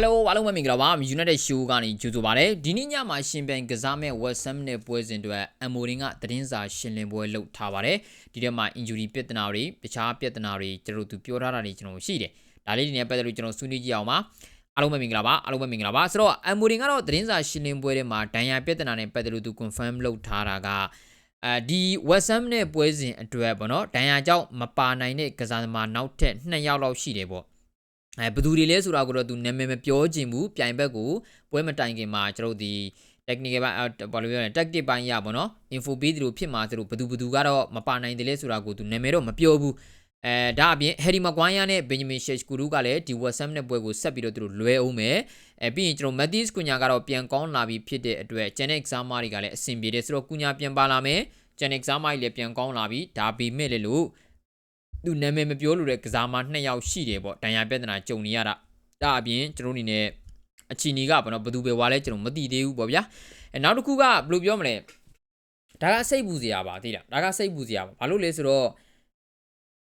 Hello အားလုံးပဲမင်္ဂလာပါ United Show ကနေကြိုဆိုပါရစေဒီနေ့ညမှာရှင်ပြိုင်ကစားမဲ့ West Ham နဲ့ပွဲစဉ်တွေအမိုရင်ကသတင်းစာရှင်းလင်းပွဲလုပ်ထားပါတယ်ဒီထဲမှာ injury ပြဿနာတွေတခြားပြဿနာတွေကျွန်တော်တို့ပြောထားတာတွေကျွန်တော်ရှိတယ်ဒါလေးတွေနဲ့ပတ်သက်လို့ကျွန်တော်ဆွေးနွေးကြည့်အောင်ပါအားလုံးပဲမင်္ဂလာပါအားလုံးပဲမင်္ဂလာပါဆိုတော့အမိုရင်ကတော့သတင်းစာရှင်းလင်းပွဲထဲမှာဒဏ်ရာပြဿနာနဲ့ပတ်သက်လို့သူ confirm လုပ်ထားတာကအဲဒီ West Ham နဲ့ပွဲစဉ်အတွက်ပေါ့နော်ဒဏ်ရာကြောင့်မပါနိုင်တဲ့ကစားသမားနောက်ထပ်2ယောက်လောက်ရှိတယ်ပေါ့ အဲဘယ်သူတွေလဲဆိုတာကိုတော့သူနာမည်မပြောချင်ဘူးပြိုင်ဘက်ကိုပွဲမတိုင်ခင်မှာကျွန်တော်တို့ဒီ technical ဘက်ဘာလို့ပြောလဲ tactic ပိုင်းရပါတော့ info ပေးသလိုဖြစ်မှာသလိုဘယ်သူဘယ်သူကတော့မပါနိုင်တယ်လဲဆိုတာကိုသူနာမည်တော့မပြောဘူးအဲဒါအပြင် Harry Maguire နဲ့ Benjamin Sesko ကလည်းဒီ WhatsApp နဲ့ပွဲကိုဆက်ပြီးတော့သူတို့လွဲအောင်မယ်အဲပြီးရင်ကျွန်တော် Mathis Cunha ကတော့ပြန်ကောင်းလာပြီဖြစ်တဲ့အတွက် Gen exam တွေကလည်းအဆင်ပြေတယ်ဆိုတော့ Cunha ပြန်ပါလာမယ် Gen exam တွေလည်းပြန်ကောင်းလာပြီဒါပေမဲ့လေလို့ သူနာမည်မပြောလို့တဲ့ကစားမနှစ်ယောက်ရှိတယ်ပေါ့တန်ရာပြဿနာကြုံနေရတာဒါအပြင်ကျွန်တော်အနေနဲ့အချီနီကဘာလို့ဘယ်သူပဲဝါလဲကျွန်တော်မသိသေးဘူးပေါ့ဗျာအဲနောက်တစ်ခုကဘယ်လိုပြောမလဲဒါကစိတ်ပူစရာပါသိလားဒါကစိတ်ပူစရာပါဘာလို့လဲဆိုတော့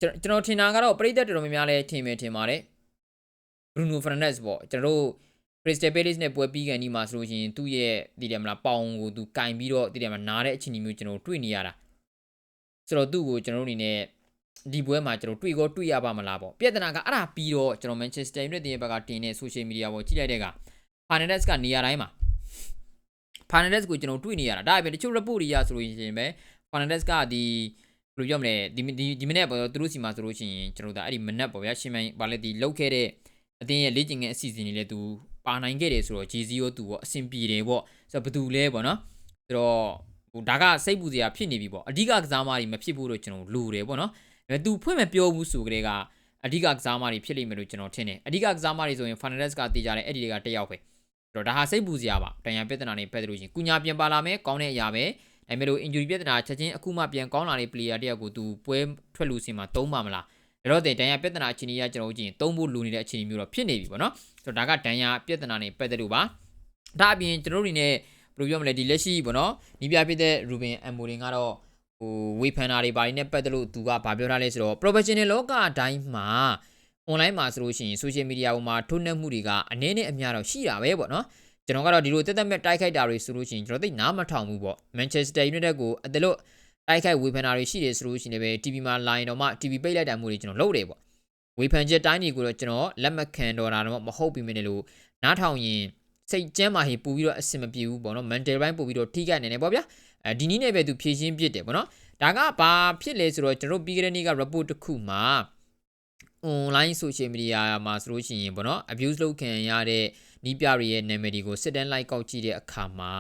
ကျွန်ကျွန်တော်ထင်တာကတော့ပရိသတ်တော်တော်များများလည်းထင်မယ်ထင်ပါတယ် Bruno Fernandes ပေါ့ကျွန်တော်တို့ Crystal Palace နဲ့ပွဲပြီးကန်ဒီမှာဆိုလို့ရှိရင်သူ့ရဲ့တည်တယ်မလားပေါင်ကိုသူကင်ပြီးတော့တည်တယ်မလားနားတဲ့အချိန်မျိုးကျွန်တော်တွေ့နေရတာဆိုတော့သူ့ကိုကျွန်တော်တို့အနေနဲ့ ဒီပွဲမှာကျွန်တော်တွေ့ကောတွေ့ရပါမလားပေါ့ပြဿနာကအဲ့ဒါပြီးတော့ကျွန်တော် Manchester United ရဲ့ဘက်ကတင်တဲ့ social media ပေါ်ကြည့်လိုက်တဲ့က Fernandes ကနေရာတိုင်းမှာ Fernandes ကိုကျွန်တော်တွေ့နေရတာဒါအပြင်တချို့ report တွေရဆိုလို့ရှိရင်ပဲ Fernandes ကဒီဘယ်လိုပြောမလဲဒီဒီဒီမနေ့ပေါ့သူတို့စီမှာဆိုလို့ရှိရင်ကျွန်တော်တို့အဲ့ဒီမနက်ပေါ့ဗျာရှင်မိုင်းဗာလက်ဒီလောက်ခဲ့တဲ့အတင်းရဲ့လေ့ကျင့်ခန်းအစီအစဉ်တွေလည်းသူပါနိုင်ခဲ့တယ်ဆိုတော့ GC ရောသူပေါ့အဆင်ပြေတယ်ပေါ့ဆိုတော့ဘယ်သူလဲပေါ့နော်ဆိုတော့ဟိုဒါကစိတ်ပူစရာဖြစ်နေပြီပေါ့အဓိကကစားမတွေမဖြစ်ဖို့တော့ကျွန်တော်လိုတယ်ပေါ့နော်ဒါပေ မဲ့သူဖွင့်မပြောဘူးဆိုကြတဲ့ကအဓိကကစားမတွေဖြစ်လိမ့်မယ်လို့ကျွန်တော်ထင်တယ်အဓိကကစားမတွေဆိုရင် Fernandes ကတေးကြတယ်အဲ့ဒီတွေကတစ်ယောက်ပဲဆိုတော့ဒါဟာစိတ်ပူစရာပါတန်ရာပြဿနာတွေပတ်သက်လို့ရှိရင်ကုညာပြန်ပါလာမယ်ကောင်းတဲ့အရာပဲဒါပေမဲ့လို့ injury ပြဿနာချက်ချင်းအခုမှပြန်ကောင်းလာတဲ့ player တယောက်ကိုသူပွဲထွက်လို့စီမှာသုံးပါမလားဒါတော့တင်ဒဏ်ရာပြဿနာအခြေအနေကကျွန်တော်တို့ကြည့်ရင်သုံးဖို့လိုနေတဲ့အခြေအနေမျိုးတော့ဖြစ်နေပြီပေါ့နော်ဆိုတော့ဒါကဒဏ်ရာပြဿနာနဲ့ပတ်သက်လို့ပါဒါအပြင်ကျွန်တော်တို့အနေနဲ့ဘယ်လိုပြောမလဲဒီလက်ရှိပေါ့နော်နီးပြဖြစ်တဲ့ Ruben Amorim ကတော့ ဟိုဝေဖန်တာတွေဘာတွေနဲ့ပတ်သက်လို့သူကဗာပြောထားလဲဆိုတော့ professional လောကအတိုင်းမှာ online မှာဆိုလို့ရှိရင် social media ပေါ်မှာထုတ်နှက်မှုတွေကအနည်းနဲ့အများတော့ရှိတာပဲပေါ့နော်ကျွန်တော်ကတော့ဒီလိုတက်တက်မဲ့တိုက်ခိုက်တာတွေဆိုလို့ရှိရင်ကျွန်တော်သိနားမထောင်ဘူးပေါ့ Manchester United ကိုအတလို့တိုက်ခိုက်ဝေဖန်တာတွေရှိတယ်ဆိုလို့ရှိရင်လည်း TV မှာ line တော့မှ TV ပိတ်လိုက်တာမျိုးတွေကျွန်တော်လုပ်တယ်ပေါ့ဝေဖန်ချက်တိုင်းတွေကိုတော့ကျွန်တော်လက်မခံတော့တာတော့မဟုတ်ပြီမင်းလို့နားထောင်ရင်စိတ်ကျမ်းမာဟိပူပြီးတော့အဆင်မပြေဘူးပေါ့နော် mental ဘိုင်းပူပြီးတော့ထိခိုက်နေတယ်ပေါ့ဗျာ အဲဒီနည်းနဲ့ပဲသူဖြည့်ရှင်းပြစ်တယ်ပေါ့နော်ဒါကဘာဖြစ်လဲဆိုတော့ကျွန်တော်ပြီးခဲ့တဲ့နေ့က report တစ်ခုမှာ online social media မှာဆိုလို့ရှိရင်ပေါ့နော် abuse လုပ်ခံရတဲ့နီးပြတွေရဲ့နာမည်တွေကိုစစ်တမ်းလိုက်ကောက်ကြည့်တဲ့အခါမှာ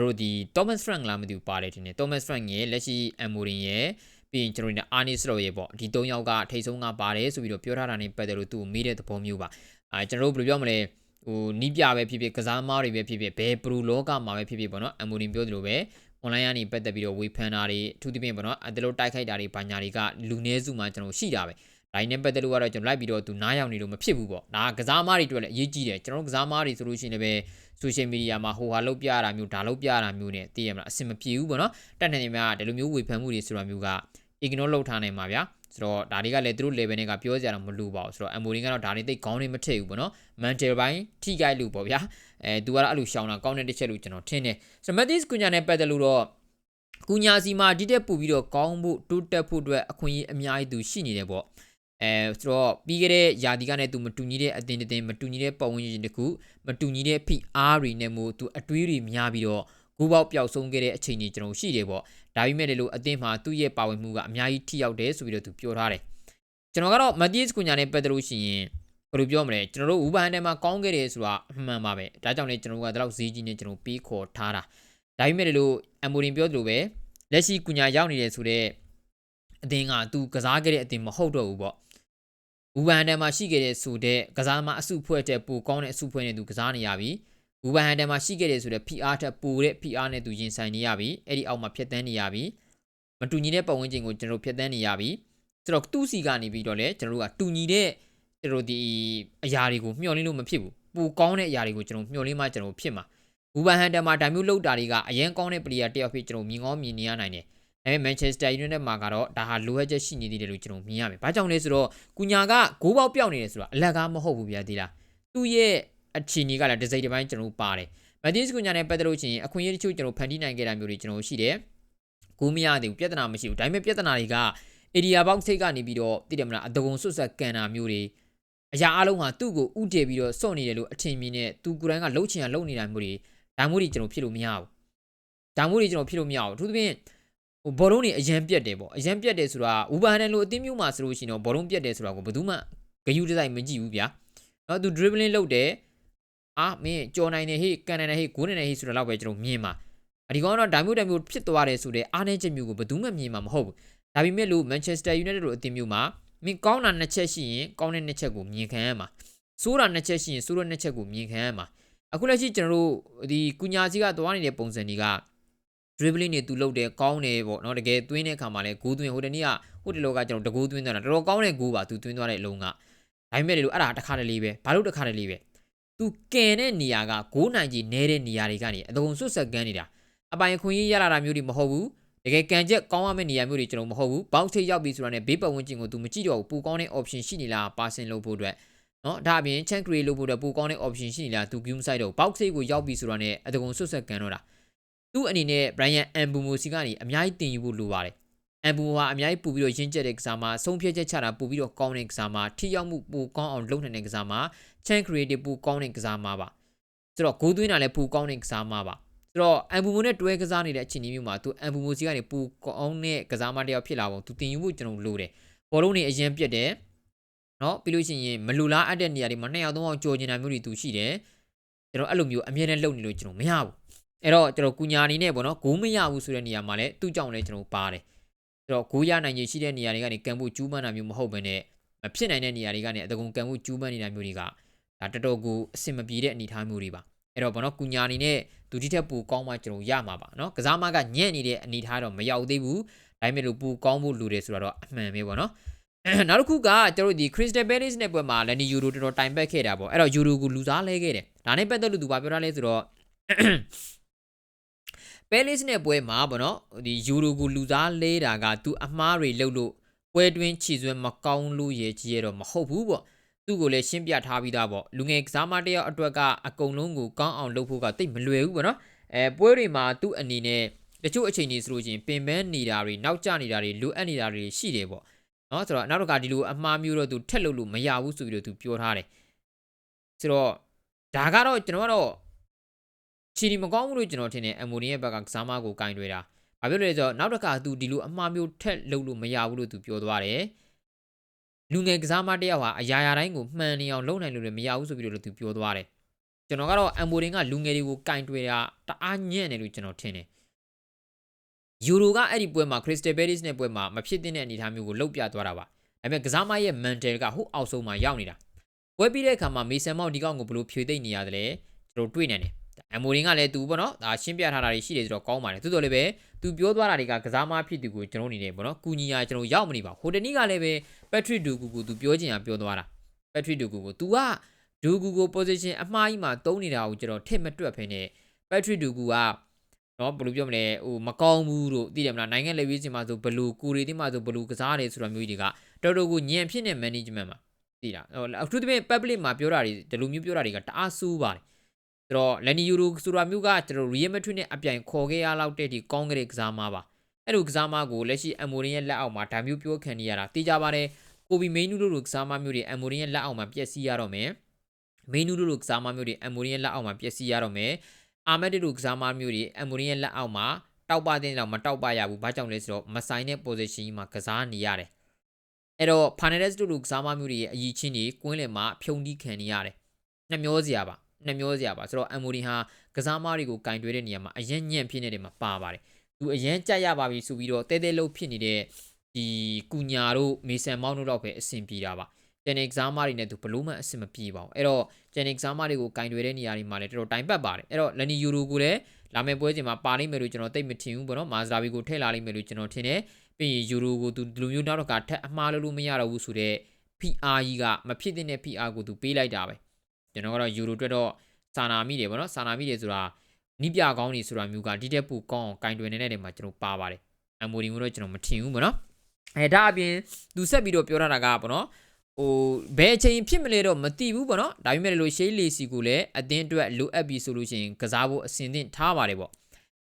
တို့ဒီ Thomas Frank လားမသိဘူးပါတယ်ထင်တယ် Thomas Frank ရဲ့လက်ရှိ Amorin ရဲ့ပြီးရင်ကျွန်တော်တို့ Arnis လို့ရေပေါ့ဒီ၃ယောက်ကထိတ်ဆုံးကပါတယ်ဆိုပြီးတော့ပြောထားတာနေပတ်သက်လို့သူ့ကိုမေးတဲ့သဘောမျိုးပါအဲကျွန်တော်တို့ဘယ်လိုပြောမလဲဟိုနီးပြပဲဖြစ်ဖြစ်ကစားမားတွေပဲဖြစ်ဖြစ်ဘယ်ပရိုလောကမှာပဲဖြစ်ဖြစ်ပေါ့နော် Amorin ပြောသလိုပဲ online ကနေပတ်သက်ပြီးတော့ဝေဖန်တာတွေအထူးသဖြင့်ပေါ့နော်အဲလိုတိုက်ခိုက်တာတွေဘာညာတွေကလူနည်းစုမှာကျွန်တော်ရှိတာပဲဒါနဲ့ပတ်သက်လို့ကတော့ကျွန်တော်လိုက်ပြီးတော့သူနားရောက်နေလို့မဖြစ်ဘူးပေါ့ဒါကစားမားတွေတွေ့လည်းအရေးကြီးတယ်ကျွန်တော်တို့ကစားမားတွေဆိုလို့ရှိရင်လည်း social media မှာဟိုဟာလောက်ပြရတာမျိုးဒါလောက်ပြရတာမျိုးနဲ့သိရမလားအဆင်မပြေဘူးပေါ့နော်တက်နေနေများဒီလိုမျိုးဝေဖန်မှုတွေဆိုတာမျိုးက ignore လုပ်ထားနိုင်မှာဗျာဆိုတော့ဒါတွေကလည်းသူတို့ level နဲ့ကပြောကြတာမလို့ပါဘူးဆိုတော့ Amorin ကတော့ဒါတွေသိခေါင်းတွေမထည့်ဘူးပေါ့နော် mental ဘိုင်းထိခိုက်လို့ပေါ့ဗျာ အဲသူကတော့အဲ့လိုရှောင်းတာကောင်းတဲ့တစ်ချက်လို့ကျွန်တော်ထင်တယ်ဆိုတော့ Mathis Cunha နဲ့ပတ်သက်လို့တော့ကူညာစီမှာဒီတက်ပူပြီးတော့ကောင်းဖို့တိုးတက်ဖို့အတွက်အခွင့်အရေးအများကြီးသူရှိနေတယ်ပေါ့အဲဆိုတော့ပြီးခဲ့တဲ့ယာဒီကနဲ့သူမတူညီတဲ့အတင်းတင်းမတူညီတဲ့ပတ်ဝန်းကျင်တခုမတူညီတဲ့ဖိအားတွေနဲ့မို့သူအတွေးတွေများပြီးတော့ဂူပေါက်ပျောက်ဆုံးခဲ့တဲ့အချိန်ကြီးကျွန်တော်ရှိတယ်ပေါ့ဒါပေမဲ့လည်းအတင်းမှာသူ့ရဲ့ပါဝင်မှုကအများကြီးထိရောက်တယ်ဆိုပြီးတော့သူပြောထားတယ်ကျွန်တော်ကတော့မတ်တီးစ်ကူညာနဲ့ပတ်သက်လို့ရှိရင် ဘယ်လိုပြောမလဲကျွန်တော်တို့ဥပဟန်ထဲမှာကောင်းခဲ့တယ်ဆိုတာအမှန်ပါပဲဒါကြောင့်လည်းကျွန်တော်ကဒီလောက်ဈေးကြီးနဲ့ကျွန်တော်ပေးခေါ်ထားတာဒါပေမဲ့လည်းအမိုရင်ပြောသလိုပဲလက်ရှိကူညာရောက်နေတယ်ဆိုတော့အတင်းကသူကစားခဲ့တဲ့အတင်းမဟုတ်တော့ဘူးပေါ့ဝူဘန်တန်မှာရှိခဲ့တဲ့ဆိုတဲ့ကစားသမားအစုဖွဲ့တဲ့ပိုကောင်းတဲ့အစုဖွဲ့နဲ့သူကစားနေရပြီဝူဘန်တန်မှာရှိခဲ့တဲ့ဆိုတဲ့ PR ထက်ပိုတဲ့ PR နဲ့သူရင်ဆိုင်နေရပြီအဲ့ဒီအောက်မှာဖြတ်တန်းနေရပြီမတူညီတဲ့ပတ်ဝန်းကျင်ကိုကျွန်တော်ဖြတ်တန်းနေရပြီဆိုတော့သူ့စီကနေပြီးတော့လေကျွန်တော်တို့ကတူညီတဲ့ ကျွန်တော်ဒီအရာတွေကိုမျှော်လင့်လို့မဖြစ်ဘူးပိုကောင်းတဲ့အရာတွေကိုကျွန်တော်မျှော်လင့်မှကျွန်တော်ဖြစ်မှာဝူဘန်ဟန်တန်မှာဒါမျိုးလောက်တာတွေကအရင်ကောင်းတဲ့ player တယောက်ဖြစ်ကျွန်တော်မြင်ကောင်းမြင်နေရနိုင်တယ်ဒါပေမဲ့ Manchester United မှာကတော့ဒါဟာလိုအပ်ချက်ရှိနေသေးတယ်လို့ကျွန်တော်မြင်ရမယ်။ဘာကြောင့်လဲဆိုတော့ကုညာကဂိုးပေါက်ပြောက်နေတယ်ဆိုတာအလကားမဟုတ်ဘူးဗျာဒီလား။သူ့ရဲ့အခြေအနေကလည်းတစ်စိတ်တစ်ပိုင်းကျွန်တော်တို့ပါတယ်မက်သီးစကူညာနဲ့ပတ်သက်လို့ရှိရင်အခွင့်အရေးတချို့ကျွန်တော်ဖန်တီးနိုင်ခဲ့တာမျိုးတွေကျွန်တော်တို့ရှိတယ်ကူးမရသေးဘူးပြဿနာမရှိဘူးဒါပေမဲ့ပြဿနာတွေက area box ထိတ်ကနေပြီးတော့တည်တယ်မလားအတကုံဆွတ်ဆက်ကန်တာမျိုးတွေ အရာအလုံးဟာသူ့ကိုဥတည်ပြီးတော့စော့နေတယ်လို့အထင်မြင်နဲ့သူကိုယ်တိုင်ကလှုပ်ချင်ရလှုပ်နေတာမျိုးတွေဒါမျိုးတွေကျွန်တော်ဖြစ်လို့မရဘူးဒါမျိုးတွေကျွန်တော်ဖြစ်လို့မရဘူးအထူးသဖြင့်ဟိုဘောလုံးတွေအရန်ပြက်တယ်ပေါ့အရန်ပြက်တယ်ဆိုတာဝူဘာဟန်လိုအသင်းမျိုးမှာဆိုလို့ရှိရင်တော့ဘောလုံးပြက်တယ်ဆိုတာကိုဘယ်သူမှဂယုတစိုက်မကြည့်ဘူးဗျာနော်သူ dribbling လုပ်တယ်အာမင်းကြော်နိုင်တယ်ဟေ့ကန်နိုင်တယ်ဟေ့ဂိုးနိုင်တယ်ဟေ့ဆိုတော့တော့ပဲကျွန်တော်မြင်ပါအဒီကောင်ကတော့ဒါမျိုးတမျိုးဖြစ်သွားတယ်ဆိုတဲ့အားနည်းချက်မျိုးကိုဘယ်သူမှမြင်မှာမဟုတ်ဘူးဒါပေမဲ့လို့ Manchester United တို့အသင်းမျိုးမှာ မင်းကောင်းတာနှစ်ချက်ရှိရင်ကောင်းတဲ့နှစ်ချက်ကိုမြင်ခံရမှာဆိုးတာနှစ်ချက်ရှိရင်ဆိုးတဲ့နှစ်ချက်ကိုမြင်ခံရမှာအခုလက်ရှိကျွန်တော်တို့ဒီကုညာစီကသွားနေတဲ့ပုံစံတွေက dribbling တွေသူလုပ်တယ်ကောင်းတယ်ပေါ့နော်တကယ်သွင်းတဲ့အခါမှာလဲဂိုးသွင်းဟိုတနေ့ကဟိုတလောကကျွန်တော်တကိုးသွင်းသွားတာတော်တော်ကောင်းတဲ့ဂိုးပါသူသွင်းသွားတဲ့အလုံးကဒါပေမဲ့လေလို့အဲ့ဒါတစ်ခါတလေပဲဘာလို့တစ်ခါတလေပဲသူကင်တဲ့နေရာကဂိုးနိုင်ကြီးနေတဲ့နေရာတွေကနေအတုံဆွတ်ဆက်ကန်းနေတာအပိုင်ခွင့်ရေးရလာတာမျိုးတွေမဟုတ်ဘူး တကယ်ကန်ချက်ကောင်းရမယ့်နေရာမျိုးတွေကျွန်တော်မဟုတ်ဘူးဘောက်ထိရောက်ပြီဆိုတာနဲ့ဘေးပတ်ဝန်းကျင်ကိုသူမကြည့်တော့ဘူးပူကောင်းတဲ့ option ရှိနေလားပါစင်လုပ်ဖို့အတွက်နော်ဒါအပြင် chance create လုပ်ဖို့အတွက်ပူကောင်းတဲ့ option ရှိနေလားသူ view site တော့ box ထိကိုရောက်ပြီဆိုတာနဲ့အတကုံဆွတ်ဆက်ကန်တော့တာသူ့အနေနဲ့ Brian Ambumo စီကနေအများကြီးတင်ယူဖို့လိုပါတယ်။ Ambumo ဟာအများကြီးပူပြီးတော့ရင်းကျက်တဲ့ကစားမှာဆုံးဖြတ်ချက်ချတာပူပြီးတော့ကောင်းတဲ့ကစားမှာထိရောက်မှုပိုကောင်းအောင်လုပ်နိုင်တဲ့ကစားမှာ chance creative ပိုကောင်းတဲ့ကစားမှာပါ။ဆိုတော့ဂိုးသွင်းတာလည်းပိုကောင်းတဲ့ကစားမှာပါ။ ဆိုတော့ Ambumo နဲ့တွဲကစားနေတဲ့အခြေအနေမျိုးမှာသူ Ambumo စီကနေပိုကောင်းတဲ့ကစားမတစ်ယောက်ဖြစ်လာပုံသူတင်ယူဖို့ကျွန်တော်လိုတယ်။ဘောလုံးတွေအရင်ပြတ်တယ်။နော်ပြီးလို့ရှိရင်မလူလားအပ်တဲ့နေရာတွေမှာနှစ်ယောက်သုံးယောက်ကြော်နေတာမျိုးတွေသူရှိတယ်။ကျွန်တော်အဲ့လိုမျိုးအမြဲတမ်းလုပ်နေလို့ကျွန်တော်မရဘူး။အဲ့တော့ကျွန်တော်ကုညာအနေနဲ့ပေါ့နော်ဂိုးမရဘူးဆိုတဲ့နေရာမှာလည်းသူ့ကြောင့်လည်းကျွန်တော်ပါတယ်အဲ့တော့ဂိုးရနိုင်ခြင်းရှိတဲ့နေရာတွေကနေကန်ဖို့ကျူးပန်းတာမျိုးမဟုတ်ဘဲနဲ့မဖြစ်နိုင်တဲ့နေရာတွေကနေအတကုံကန်ဖို့ကျူးပန်းနေတာမျိုးတွေကဒါတော်တော်ကိုအဆင်မပြေတဲ့အနေအထားမျိုးတွေပါ အဲ့တော့ဘောနော်ကုညာအနေနဲ့ဒုတိယပူကောင်းမှကျွန်တော်ရမှာပါနော်ကစားမကညံ့နေတဲ့အနေအထားတော့မရောက်သေးဘူးဒါပေမဲ့လို့ပူကောင်းဖို့လိုတယ်ဆိုတော့အမှန်ပဲပေါ့နော်နောက်တစ်ခုကကျွန်တော်ဒီ Crystal Palace နဲ့ပွဲမှာလန်နီယူရိုတော်တော်တိုင်ပတ်ခဲ့တာပေါ့အဲ့တော့ယူရိုကိုလူစားလဲခဲ့တယ်ဒါနဲ့ပတ်သက်လို့သူဘာပြောတာလဲဆိုတော့ပဲလစ်နဲ့ပွဲမှာဗောနော်ဒီယူရိုကိုလူစားလဲတာကသူအမားတွေလှုပ်လို့ပွဲတွင်းခြေစွဲမကောင်းလို့ရဲ့ကြီးရတော့မဟုတ်ဘူးပေါ့ သူ့ကိုလည်းရှင်းပြထားပြီးသားပေါ့လူငယ်ကစားမတယောက်အတွက်ကအကုန်လုံးကိုကောင်းအောင်လုပ်ဖို့ကတိတ်မလွယ်ဘူးပေါ့နော်အဲပွဲတွေမှာသူ့အနေနဲ့တချို့အချိန်ကြီးဆိုလို့ချင်းပင်ပန်းနေတာတွေနောက်ကျနေတာတွေလိုအပ်နေတာတွေရှိတယ်ပေါ့နော်ဆိုတော့နောက်တစ်ခါဒီလိုအမှားမျိုးတော့သူထက်လို့လို့မရဘူးဆိုပြီးတော့သူပြောထားတယ်ဆိုတော့ဒါကတော့ကျွန်တော်ကတော့ချီဒီမကောင်းဘူးလို့ကျွန်တော်ထင်တယ်အမ်မိုနီရဲ့ဘက်ကကစားမကိုကင်တွေတာ။ဘာဖြစ်လို့လဲဆိုတော့နောက်တစ်ခါသူဒီလိုအမှားမျိုးထက်လုပ်လို့မရဘူးလို့သူပြောသွားတယ်။ လူငယ်ကစားမတစ်ယောက်ဟာအရာရာတိုင်းကိုမှန်နေအောင်လုပ်နိုင်လို့လည်းမရဘူးဆိုပြီးတော့သူပြောသွားတယ်။ကျွန်တော်ကတော့အမ်မိုရင်ကလူငယ်တွေကိုကင်တွေတာတအားညံ့တယ်လို့ကျွန်တော်ထင်တယ်။ယူရိုကအဲ့ဒီပွဲမှာခရစ္စတယ်ဘယ်လစ်နဲ့ပွဲမှာမဖြစ်သင့်တဲ့အနေအထားမျိုးကိုလှုပ်ပြသွားတာပါ။ဒါပေမဲ့ကစားမရဲ့ mental ကဟိုအောက်ဆုံးမှာရောက်နေတာ။ပွဲပြီးတဲ့အခါမှာမေဆန်မောက်ဒီကောင်ကိုဘလို့ဖြွေသိမ့်နေရတယ်လဲကျွန်တော်တွေ့နေတယ်။ အမိုရင်ကလည်းသူပေါ့နော်ဒါရှင်းပြထားတာတွေရှိတယ်ဆိုတော့ကောင်းပါတယ်။သို့တော်လည်းပဲသူပြောသွားတာတွေကကစားမဖြစ်သူကိုကျွန်တော်အနေနဲ့ပေါ့နော်။ကူညီယာကျွန်တော်ရောက်မနေပါ။ဟိုတနေ့ကလည်းပဲ Patrick Dugu ကိုသူပြောချင်တာပြောသွားတာ။ Patrick Dugu ကို तू က Dugu ကို position အမှားကြီးမှာတုံးနေတာကိုကျွန်တော်ထစ်မတွက်ဖ ೇನೆ Patrick Dugu ကနော်ဘယ်လိုပြောမလဲဟိုမကောင်းဘူးလို့သိတယ်မလားနိုင်ငံလေဝေးစင်မှာဆိုဘလူကိုရီတင်းမှာဆိုဘလူကစားတယ်ဆိုတာမျိုးတွေကတော်တော်ကိုညံဖြစ်နေ management မှာသိလားဟိုအထူးသဖြင့် public မှာပြောတာတွေဒီလိုမျိုးပြောတာတွေကတအားဆိုးပါတယ် ဆိုတော့လန်နီယူရိုဆိုတာမျိုးကကျွန်တော် Real Madrid နဲ့အပြိုင်ခေါ်ခဲ့ရလောက်တဲ့ဒီကောင်းကလေးကစားမပါအဲ့လိုကစားမကိုလက်ရှိအမ်မိုရင်ရဲ့လက်အောက်မှာဒါမျိုးပြောခံနေရတာသိကြပါတယ်ကိုဘီမိန်နူတို့လိုကစားမမျိုးတွေအမ်မိုရင်ရဲ့လက်အောက်မှာပျက်စီးရတော့မယ်မိန်နူတို့လိုကစားမမျိုးတွေအမ်မိုရင်ရဲ့လက်အောက်မှာပျက်စီးရတော့မယ်အာမက်တို့လိုကစားမမျိုးတွေအမ်မိုရင်ရဲ့လက်အောက်မှာတောက်ပတဲ့တော့မတောက်ပရဘူးဘာကြောင့်လဲဆိုတော့မဆိုင်တဲ့ position ကြီးမှာကစားနေရတယ်အဲ့တော့ Fernandes တို့လိုကစားမမျိုးတွေရဲ့အကြီးချင်းတွေကွင်းလယ်မှာဖြုံတီးခံနေရတယ်နှမျောစရာပါ နှမျောစရာပါဆိုတော့အမ်မိုရီဟာကစားမတွေကိုကင်တွဲတဲ့နေရာမှာအရင်ညံ့ဖြစ်နေတယ်မှာပါပါတယ်သူအရင်ကြက်ရပါပြီဆိုပြီးတော့တဲတဲလုံးဖြစ်နေတဲ့ဒီကူညာတို့မေဆန်မောင်းတို့တော့ပဲအဆင်ပြေတာပါကျန်တဲ့ exam တွေနဲ့သူဘလို့မှအဆင်မပြေပါဘူးအဲ့တော့ကျန်တဲ့ exam တွေကိုကင်တွယ်တဲ့နေရာတွေမှာလည်းတော်တော်တိုင်ပတ်ပါတယ်အဲ့တော့လန်နီယူရိုကိုလည်းလာမယ့်ပွဲချိန်မှာပါလိမ့်မယ်လို့ကျွန်တော်သိမထင်ဘူးပေါ့နော်မာဇရာဘီကိုထည့်လာလိမ့်မယ်လို့ကျွန်တော်ထင်တယ်ပြီးရင်ယူရိုကိုသူဒီလိုမျိုးနောက်တော့ကထက်အမှားလို့လို့မရတော့ဘူးဆိုတော့ PR ကြီးကမဖြစ်တဲ့ PR ကိုသူပေးလိုက်တာပဲ ကျွန်တော်ကတော့ယူရိုအတွက်တော့စာနာမိတယ်ပေါ့နော်စာနာမိတယ်ဆိုတာနိပြကောင်းနေဆိုတာမျိုးကဒီတက်ပူကောင်းအောင်ကင်တွယ်နေတဲ့နေရာမှာကျွန်တော်ပါပါတယ်အမိုဒီမျိုးတော့ကျွန်တော်မထင်ဘူးပေါ့နော်အဲဒါအပြင်သူဆက်ပြီးတော့ပြောထားတာကပေါ့နော်ဟိုဘယ်အချိန်ဖြစ်မလဲတော့မသိဘူးပေါ့နော်ဒါပေမဲ့လို့ရှေးလီစီကိုလည်းအသင်းအတွက်လိုအပ်ပြီဆိုလို့ရှိရင်ကစားဖို့အဆင်သင့်ထားပါတယ်ပေါ့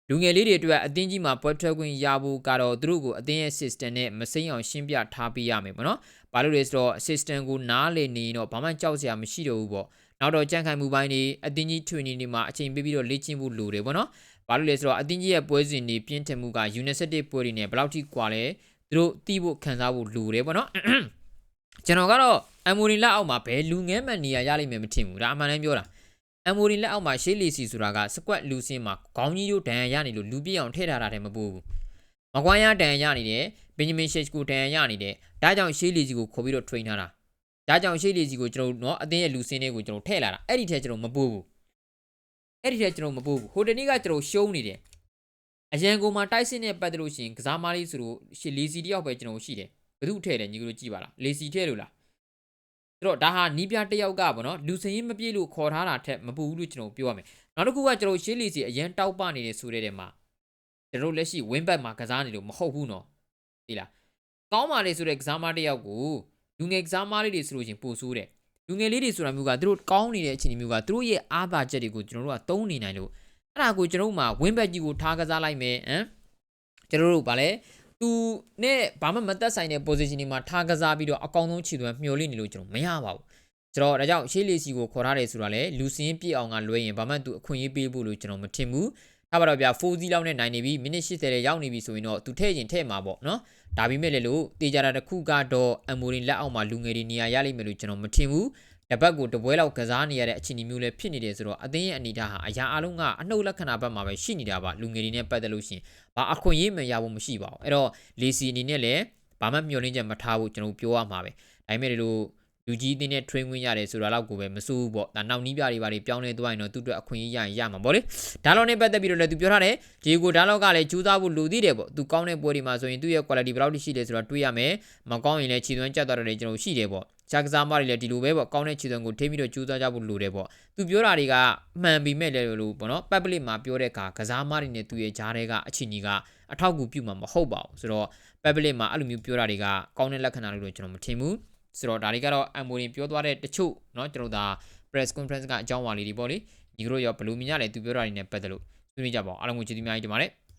လူငယ်လေးတွေအတွက်အသင်းကြီးမှာပွဲထွက်ခွင့်ရဖို့ကတော့သူတို့ကိုအသင်းရဲ့ system နဲ့မစိမ့်အောင်ရှင်းပြထားပေးရမယ်ပေါ့နော်ဘာလို့လဲဆိုတော့ system ကိုနားလည်နေရင်တော့ဘာမှကြောက်စရာမရှိတော့ဘူးပေါ့နောက်တော့ကြံ့ခိုင်မှုပိုင်းတွေအသင်းကြီး training တွေမှာအချိန်ပေးပြီးတော့လေ့ကျင့်ဖို့လိုတယ်ပေါ့နော်ဘာလို့လဲဆိုတော့အသင်းကြီးရဲ့ပွဲစဉ်တွေပြင်းထန်မှုက Unicity ပွဲတွေနဲ့ဘယ်လောက်ထိကွာလဲသူတို့သိဖို့ခံစားဖို့လိုတယ်ပေါ့နော်ကျွန်တော်ကတော့အမ်မိုရီလက်အောက်မှာဘယ်လူငယ်မှန်နေရရလိမ့်မယ်မထင်ဘူးဒါအမှန်တမ်းပြောတာ MOD လက်အောက်မှာရှေးလီစီဆိုတာကစကွက်လူစင်းမှာခေါင်းကြီးရိုးဒဏ်ရရနေလို့လူပြည့်အောင်ထည့်ထားတာတည်းမပူဘူး။မကွိုင်းရဒဏ်ရနေတယ်ဘင်ဂျမင်ရှေ့ကိုဒဏ်ရရနေတယ်ဒါကြောင့်ရှေးလီစီကိုခေါ်ပြီးတော့ train ထားတာ။ဒါကြောင့်ရှေးလီစီကိုကျွန်တော်နော်အသင်းရဲ့လူစင်းတွေကိုကျွန်တော်ထည့်လာတာအဲ့ဒီထဲကျွန်တော်မပူဘူး။အဲ့ဒီထဲကျွန်တော်မပူဘူးဟိုတနေ့ကကျွန်တော်ရှုံးနေတယ်။အရန်ကိုမှတိုက်စစ်နဲ့ပတ်သက်လို့ရှိရင်ကစားမလေးဆိုလို့ရှေးလီစီတယောက်ပဲကျွန်တော်ရှိတယ်။ဘယ်သူထည့်လဲညီကလေးကြည့်ပါလား။လီစီထည့်လို့လား။ အဲ့တော့ဒါဟာနီးပြတစ်ယောက်ကပေါ့နော်လူစင်ရင်မပြေလို့ခေါ်ထားတာထက်မပူဘူးလို့ကျွန်တော်ပြောရမယ်နောက်တစ်ခုကကျွန်တော်ရှေးလီစီအရန်တောက်ပနေတယ်ဆိုတဲ့တဲမှာကျွန်တော်လက်ရှိဝင်းဘက်မှာကစားနေလို့မဟုတ်ဘူးနော်ဒီလားကောင်းပါလေဆိုတဲ့ကစားမတစ်ယောက်ကိုလူငယ်ကစားမလေးတွေဆိုလို့ချင်းပို့ဆိုးတယ်လူငယ်လေးတွေဆိုတာမျိုးကသူတို့ကောင်းနေတဲ့အခြေအနေမျိုးကသူတို့ရဲ့အားသာချက်တွေကိုကျွန်တော်တို့ကသုံးနေနိုင်လို့အဲ့ဒါကိုကျွန်တော်တို့မှာဝင်းဘက်ကြီးကိုထားကစားလိုက်မယ်ဟမ်ကျွန်တော်တို့ဗာလဲ သူနဲ့ဘာမှမသက်ဆိုင်တဲ့ position တွေမှာထားကစားပြီးတော့အကောင်းဆုံးခြေသွမ်းမျှော်လင့်နေလို့ကျွန်တော်မရပါဘူးကျွန်တော်ဒါကြောင့်ရှေးလီစီကိုခေါ်ထားတယ်ဆိုတာလေလူစင်းပြည့်အောင်ကလွှဲရင်ဘာမှသူအခွင့်အရေးပေးဖို့လို့ကျွန်တော်မထင်ဘူးဒါပါတော့ဗျာ4စီးလောက်နဲ့နိုင်နေပြီမိနစ်80တဲ့ရောက်နေပြီဆိုရင်တော့သူထည့်ရင်ထည့်မှာပေါ့နော်ဒါပေမဲ့လေလို့တေချာတာတစ်ခုကတော့အမိုရင်လက်အောက်မှာလူငယ်တွေနေရာရလိမ့်မယ်လို့ကျွန်တော်မထင်ဘူး တပတ်ကိုတပွဲလောက်ကစားနေရတဲ့အခြေအနေမျိုးလည်းဖြစ်နေတယ်ဆိုတော့အသင်းရဲ့အနေအထားဟာအရာအလုံးကအနှုတ်လက္ခဏာဘက်မှာပဲရှိနေတာပါလူငယ်တွေနဲ့ပတ်သက်လို့ရှိရင်ဘာအခွင့်အရေးမရဘူးမရှိပါဘူးအဲ့တော့လီစီအနေနဲ့လည်းဘာမှမျှော်လင့်ချက်မထားဘူးကျွန်တော်ပြောရမှာပဲဒါပေမဲ့လို့ လူကြီးအသင်းနဲ့ train ဝင်ရတယ်ဆိုတာတော့ကိုပဲမစိုးဘူးပေါ့ဒါနောက်နီးပြတွေပါတွေပြောင်းလဲသွားရင်တော့သူ့အတွက်အခွင့်အရေးရရင်ရမှာပေါ့လေဒါလောက်နဲ့ပတ်သက်ပြီးတော့လည်းသူပြောထားတယ်ဂျေကိုဒါလောက်ကလည်းကြိုးစားဖို့လိုသေးတယ်ပေါ့သူကောင်းတဲ့ပွဲတွေမှာဆိုရင်သူ့ရဲ့ quality ဘယ်လောက်ထိရှိလဲဆိုတော့တွေးရမယ်မကောင်းရင်လည်းခြေသွမ်းကျသွားတယ်ကျွန်တော်ရှိတယ်ပေါ့ချာကစားမတွေလည်းဒီလိုပဲပေါ့ကောင်းတဲ့ခြေသွမ်းကိုထိပြီးတော့ကြိုးစားကြဖို့လိုတယ်ပေါ့သူပြောတာတွေကမှန်ပြီမဲ့လည်းလို့ပေါ့နော် public မှာပြောတဲ့အခါကစားမတွေနဲ့သူ့ရဲ့ဂျားတွေကအခြေအနေကအထောက်အကူပြုမှာမဟုတ်ပါဘူးဆိုတော့ public မှာအဲ့လိုမျိုးပြောတာတွေကကောင်းတဲ့လက္ခဏာလို့တော့ကျွန်တော်မထင်ဘူး ဆိုတော့ဒါတွေကတော့အမိုရင်ပြောသွားတဲ့တချို့เนาะကျွန်တော်ဒါ press conference ကအကြောင်းအရာလေးတွေပေါ့လေညီတို့ရောဘယ်လိုမြင်ရလဲသူပြောတာတွေနဲ့ပတ်သက်လို့ဆွေးနွေးကြပါအောင်အားလုံးကိုကျေးဇူးများကြီးတင်ပါတယ်